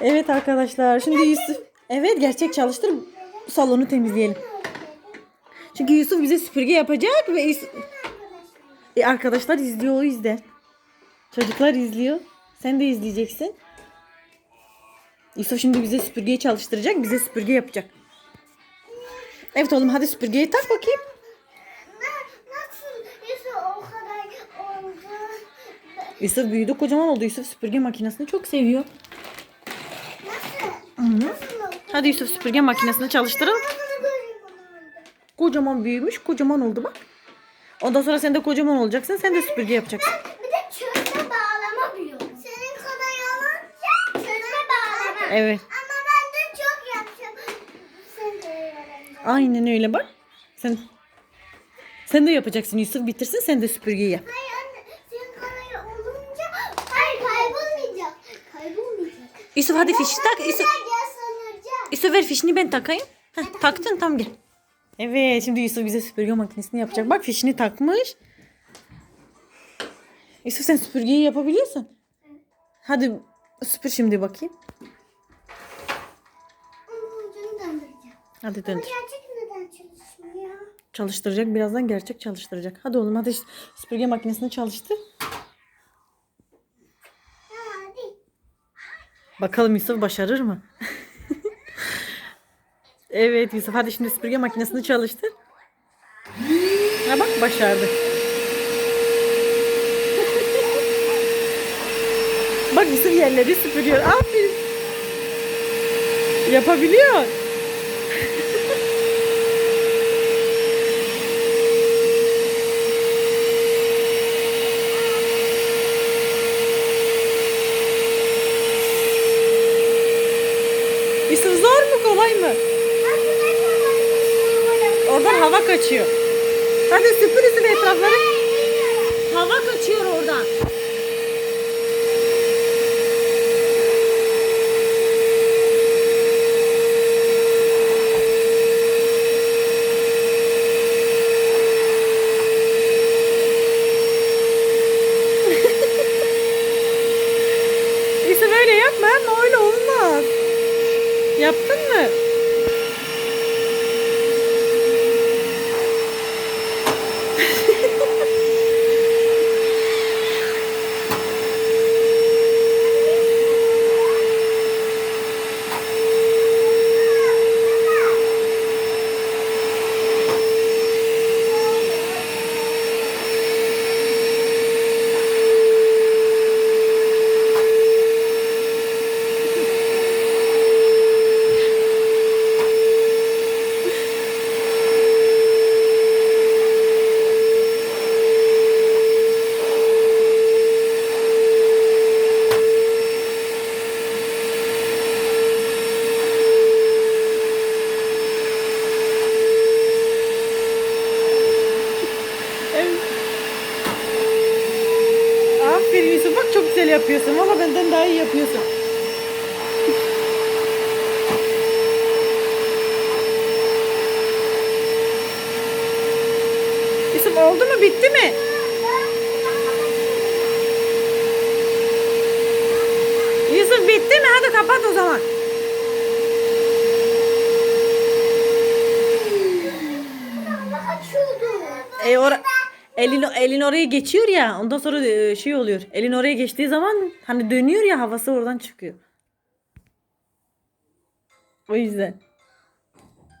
Evet arkadaşlar şimdi Yusuf. Evet gerçek çalıştır salonu temizleyelim. Çünkü Yusuf bize süpürge yapacak ve Yusuf... E, arkadaşlar izliyor o yüzden. Çocuklar izliyor. Sen de izleyeceksin. Yusuf şimdi bize süpürgeyi çalıştıracak. Bize süpürge yapacak. Evet oğlum hadi süpürgeyi tak bakayım. Nasıl Yusuf o kadar oldu? Yusuf büyüdü kocaman oldu. Yusuf süpürge makinesini çok seviyor. Nasıl? Hı. Hadi Yusuf süpürge makinesini çalıştırın. Kocaman büyümüş. Kocaman oldu bak. Ondan sonra sen de kocaman olacaksın. Sen de süpürge yapacaksın. Bir de çözme bağlama biliyorum. Senin kadar olunca çözme bağlama. Evet. Ama ben de çok yapacağım. Sen de öğren. Aynen öyle bak. Sen sen de yapacaksın Yusuf bitirsin sen de süpürgeyi yap. Hayır anne senin kadar olunca hayır kaybolmayacak. Kaybolmayacak. Yusuf hadi fişi tak. Yusuf. Yusuf ver fişini ben takayım. Heh, taktın tam gel. Evet şimdi Yusuf bize süpürge makinesini yapacak. Bak fişini takmış. Yusuf sen süpürgeyi yapabiliyorsun. Hadi süpür şimdi bakayım. Hadi döndür. Çalıştıracak birazdan gerçek çalıştıracak. Hadi oğlum hadi süpürge makinesini çalıştır. Hadi. Bakalım Yusuf başarır mı? evet Yusuf hadi şimdi süpürge makinesini çalıştır. Ha bak başardı. bak Yusuf yerleri süpürüyor. Aferin. Yapabiliyor. Yusuf zor mu kolay mı? Oradan hava kaçıyor. Hadi süpür Yusuf etrafları. Hava kaçıyor oradan. Yusuf öyle yapma ama öyle olmaz. Yaptın mı? Evet. Aferin Yusuf bak çok güzel yapıyorsun. Valla benden daha iyi yapıyorsun. Yusuf oldu mu bitti mi? Yusuf bitti mi? Hadi kapat o zaman. E ora elin elin oraya geçiyor ya. Ondan sonra e, şey oluyor. Elin oraya geçtiği zaman hani dönüyor ya havası oradan çıkıyor. O yüzden.